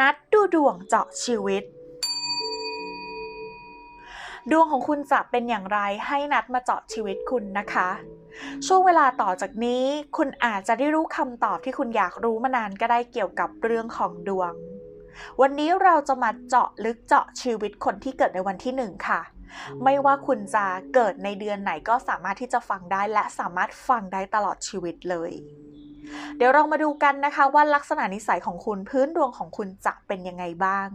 นัดดูดวงเจาะชีวิต ดวงของคุณจะเป็นอย่างไรให้นัดมาเจาะชีวิตคุณนะคะ ช่วงเวลาต่อจากนี้ คุณอาจจะได้รู้คำตอบที่คุณอยากรู้มานานก็ได้เกี่ยวกับเรื่องของดวง วันนี้เราจะมาเจาะลึกเจาะชีวิตคนที่เกิดในวันที่หนึ่งค่ะไม่ว่าคุณจะเกิดในเดือนไหนก็สามารถที่จะฟังได้และสามารถฟังได้ตลอดชีวิตเลย เดี๋ยวเรามาดูกันนะคะว่าลักษณะนิสัยของคุณพื้นดวงของคุณจะเป็นยังไงบ้าง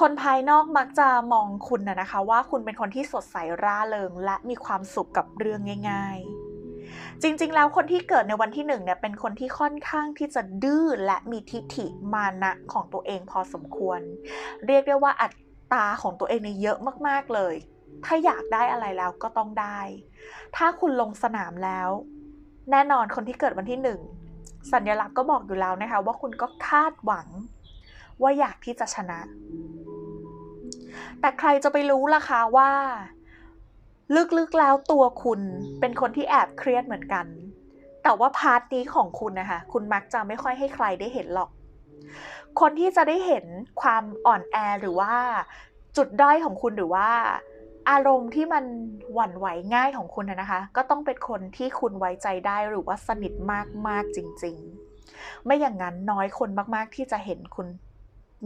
คนภายนอกมักจะมองคุณนะคะ ว่าคุณเป็นคนที่สดใสร่าเริง และมีความสุขกับเรื่องง่าย ๆ จริงๆ แล้วคนที่เกิดในวันที่หนึ่งเนี่ยเป็นคนที่ค่อนข้างที่จะดื้อและมีทิฐิมานะของตัวเองพอสมควร เรียกได้ว่าอัตราของตัวเองเนี่ยเยอะมากๆเลย ถ้าอยากได้อะไรแล้วก็ต้องได้ ถ้าคุณลงสนามแล้ว แน่นอนคนที่เกิดวันที่หนึ่งสัญลักษณ์ก็บอกอยู่แล้วนะคะ ว่าคุณก็คาดหวัง ว่าอยากที่จะชนะ แต่ใครจะไปรู้ล่ะคะว่า ลึกๆแล้วตัวคุณเป็นคนที่แอบเครียดเหมือนกัน แต่ว่าพาร์ทนี้ของคุณนะคะ คุณมักจะไม่ค่อยให้ใครได้เห็นหรอก คนที่จะได้เห็นความอ่อนแอหรือว่าจุดด้อยของคุณหรือว่า อารมณ์ที่มันหวั่นไหวง่ายของคุณนะนะคะ ก็ต้องเป็นคนที่คุณไว้ใจได้หรือว่าสนิทมากๆจริง ๆ ไม่อย่างนั้นน้อยคนมากๆที่จะเห็นคุณ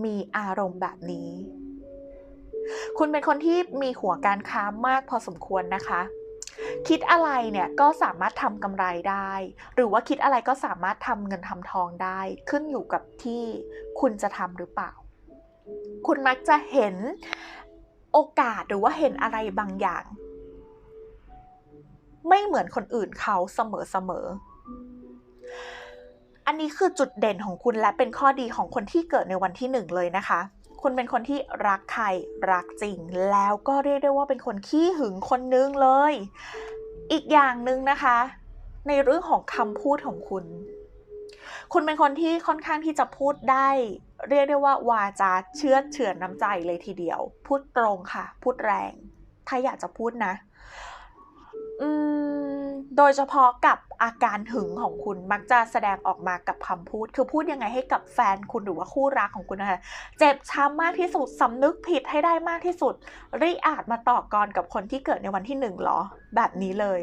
มีอารมณ์แบบนี้ คุณเป็นคนที่มีหัวการค้ามากพอสมควรนะคะ คิดอะไรเนี่ยก็สามารถทำกำไรได้ หรือว่าคิดอะไรก็สามารถทำเงินทำทองได้ ขึ้นอยู่กับที่คุณจะทำหรือเปล่า คุณมักจะเห็น โอกาสหรือว่าเห็นอะไรบางอย่าง ไม่เหมือนคนอื่นเขาเสมอๆอันนี้คือจุดเด่นของคุณและเป็นข้อดีของคนที่เกิดในวันที่หนึ่งเลยนะคะ คุณเป็นคนที่รักใครรักจริง แล้วก็เรียกได้ว่าเป็นคนขี้หึงคนนึงเลย อีกอย่างหนึ่งนะคะ ในเรื่องของคำพูดของคุณ คุณเป็นคนที่ค่อนข้างที่จะพูดได้ เรียกได้ว่าวาจาเชื่อเฉือนน้ำใจเลยทีเดียว พูดตรงค่ะ พูดแรง ถ้าอยากจะพูดนะอืมโดยเฉพาะกับอาการหึงของคุณมักจะแสดงออกมากับคำพูด คือพูดยังไงให้กับแฟนคุณหรือว่าคู่รักของคุณนะคะเจ็บช้ำมากที่สุดสำนึกผิดให้ได้มากที่สุดริอาจมาต่อกรกับคนที่เกิดในวันที่หนึ่งหรอ แบบนี้เลย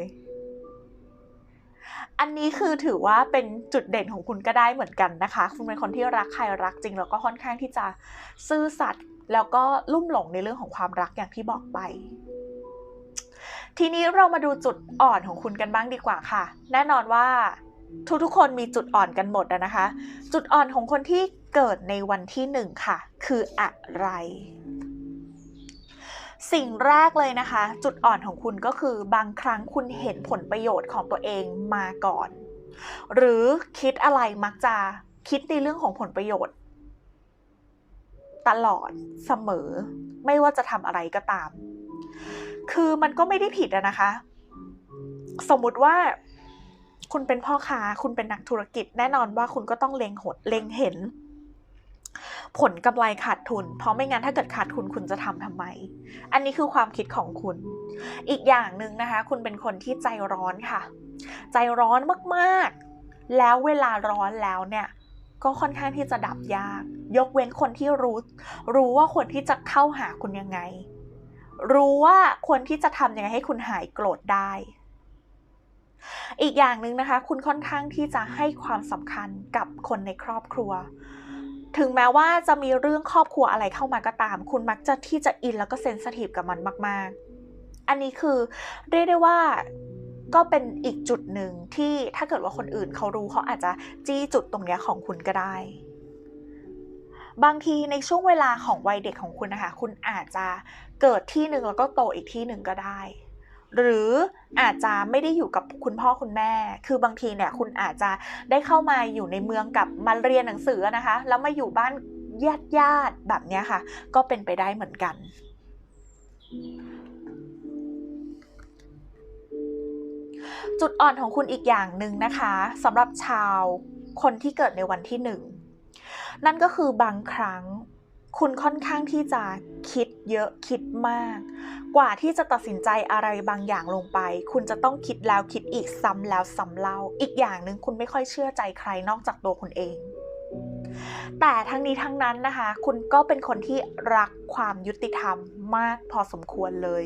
อันนี้คือถือว่าเป็นจุดเด่นของคุณก็ได้เหมือนกันนะคะ คุณเป็นคนที่รักใครรักจริง แล้วก็ค่อนข้างที่จะซื่อสัตย์แล้วก็ลุ่มหลงในเรื่องของความรักอย่างที่บอกไป ทีนี้เรามาดูจุดอ่อนของคุณกันบ้างดีกว่าค่ะ แน่นอนว่าทุกๆคนมีจุดอ่อนกันหมดนะคะ จุดอ่อนของคนที่เกิดในวันที่หนึ่งค่ะ คืออะไร สิ่งแรกเลยนะคะ จุดอ่อนของคุณก็คือบางครั้งคุณเห็นผลประโยชน์ของตัวเองมาก่อน หรือคิดอะไรมักจะคิดในเรื่องของผลประโยชน์ ตลอดเสมอ ไม่ว่าจะทำอะไรก็ตาม คือมันก็ไม่ได้ผิดอะนะคะ สมมุติว่าคุณเป็นพ่อค้า คุณเป็นนักธุรกิจ แน่นอนว่าคุณก็ต้องเล็งหดเล็งเห็น ผลกำไรขาดทุน เพราะไม่งั้นถ้าเกิดขาดทุนคุณจะทำทำไม อันนี้คือความคิดของคุณ อีกอย่างหนึ่งนะคะ คุณเป็นคนที่ใจร้อนค่ะ ใจร้อนมากๆ แล้วเวลาร้อนแล้วเนี่ยก็ค่อนข้างที่จะดับยาก ยกเว้นคนที่รู้ รู้ว่าควรที่จะเข้าหาคุณยังไง รู้ว่าควรที่จะทำยังไงให้คุณหายโกรธได้ อีกอย่างหนึ่งนะคะ คุณค่อนข้างที่จะให้ความสำคัญกับคนในครอบครัว ถึงแม้ว่าจะมีเรื่องครอบครัวอะไรเข้ามาก็ตาม คุณมักจะที่จะอินแล้วก็เซนสทีฟกับมันมาก ๆ อันนี้คือเรียกได้ว่าก็เป็นอีกจุดหนึ่งที่ถ้าเกิดว่าคนอื่นเขารู้เขาอาจจะจี้จุดตรงเนี้ยของคุณก็ได้ บางทีในช่วงเวลาของวัยเด็กของคุณนะคะ คุณอาจจะเกิดที่หนึ่งแล้วก็โตอีกที่หนึ่งก็ได้ หรืออาจจะไม่ได้อยู่กับคุณพ่อคุณแม่ คือบางทีเนี่ยคุณอาจจะได้เข้ามาอยู่ในเมืองกับมาเรียนหนังสือนะคะ แล้วมาอยู่บ้านญาติญาติแบบเนี้ยค่ะ ก็เป็นไปได้เหมือนกัน จุดอ่อนของคุณอีกอย่างหนึ่งนะคะสำหรับชาวคนที่เกิดในวันที่หนึ่ง นั่นก็คือบางครั้ง คุณค่อนข้างที่จะคิดเยอะคิดมาก กว่าที่จะตัดสินใจอะไรบางอย่างลงไป คุณจะต้องคิดแล้วคิดอีกซ้ำแล้วซ้ำเล่า อีกอย่างหนึ่งคุณไม่ค่อยเชื่อใจใครนอกจากตัวคุณเอง แต่ทั้งนี้ทั้งนั้นนะคะ คุณก็เป็นคนที่รักความยุติธรรมมากพอสมควรเลย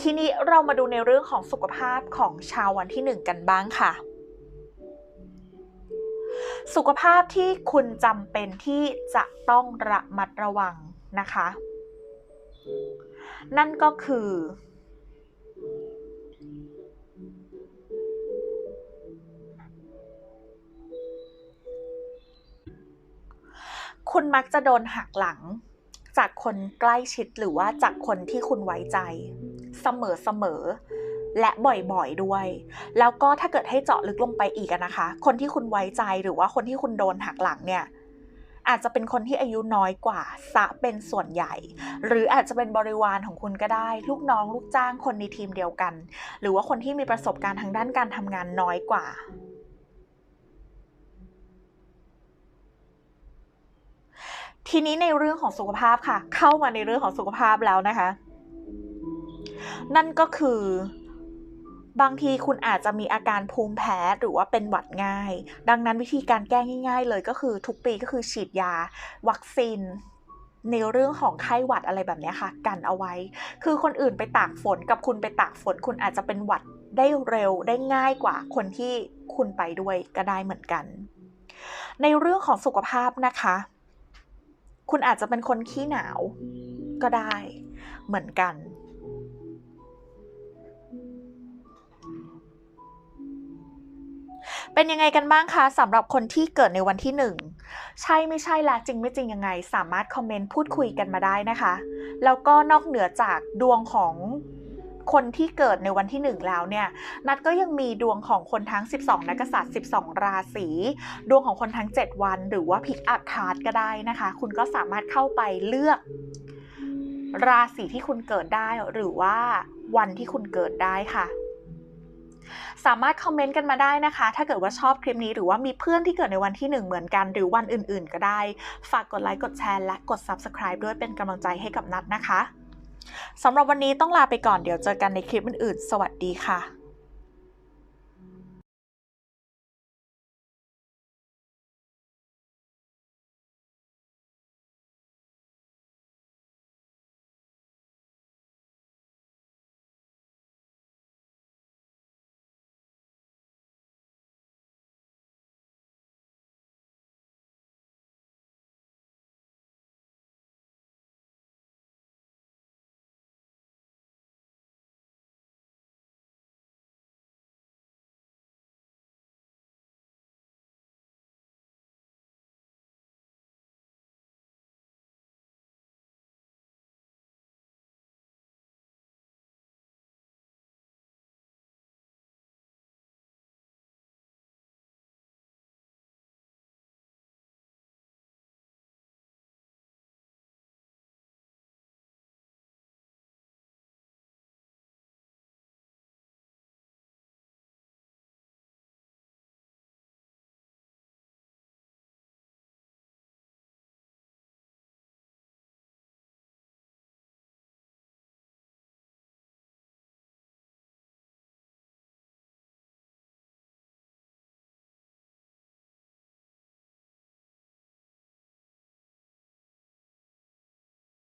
ทีนี้เรามาดูในเรื่องของสุขภาพของชาววันที่หนึ่งกันบ้างค่ะ สุขภาพที่คุณจำเป็นที่จะต้องระมัดระวังนะคะ นั่นก็คือ คุณมักจะโดนหักหลังจากคนใกล้ชิดหรือว่าจากคนที่คุณไว้ใจ เสมอๆ และบ่อยๆด้วย แล้วก็ถ้าเกิดให้เจาะลึกลงไปอีกนะคะ คนที่คุณไว้ใจหรือว่าคนที่คุณโดนหักหลังเนี่ยอาจจะเป็นคนที่อายุน้อยกว่าซะเป็นส่วนใหญ่ หรืออาจจะเป็นบริวารของคุณก็ได้ ลูกน้องลูกจ้างคนในทีมเดียวกัน หรือว่าคนที่มีประสบการณ์ทางด้านการทำงานน้อยกว่า ทีนี้ในเรื่องของสุขภาพค่ะ เข้ามาในเรื่องของสุขภาพแล้วนะคะ นั่นก็คือ บางทีคุณอาจจะมีอาการภูมิแพ้หรือว่าเป็นหวัดง่าย ดังนั้นวิธีการแก้ง่าย ๆ เลยก็คือทุกปีก็คือฉีดยา วัคซีนในเรื่องของไข้หวัดอะไรแบบนี้ค่ะ กันเอาไว้ คือคนอื่นไปตากฝนกับคุณไปตากฝน คุณอาจจะเป็นหวัดได้เร็วได้ง่ายกว่าคนที่คุณไปด้วยก็ได้เหมือนกัน ในเรื่องของสุขภาพนะคะ คุณอาจจะเป็นคนขี้หนาวก็ได้เหมือนกัน เป็นยังไงกันบ้างคะสำหรับคนที่เกิดในวันที่ 1 ใช่ไม่ใช่และจริงไม่จริงยังไง สามารถคอมเมนต์พูดคุยกันมาได้นะคะ แล้วก็นอกเหนือจากดวงของคนที่เกิดในวันที่ 1 แล้วเนี่ย นัดก็ยังมีดวงของคนทั้ง 12 นักษัตริย์ 12 ราศี ดวงของคนทั้ง 7 วัน หรือว่าพิกอัพคาร์ดก็ได้นะคะ คุณก็สามารถเข้าไปเลือก ราศีที่คุณเกิดได้ หรือว่าวันที่คุณเกิดได้ค่ะ สามารถคอมเมนต์กันมาได้นะคะ ถ้าเกิดว่าชอบคลิปนี้หรือว่ามีเพื่อนที่เกิดในวันที่ 1 เหมือนกันหรือวันอื่น ๆ ก็ได้ ฝากกดไลค์กดแชร์และกด Subscribe ด้วยเป็นกำลังใจให้กับนัดนะคะสำหรับวันนี้ต้องลาไปก่อนเดี๋ยวเจอกันในคลิปอื่นๆ สวัสดีค่ะ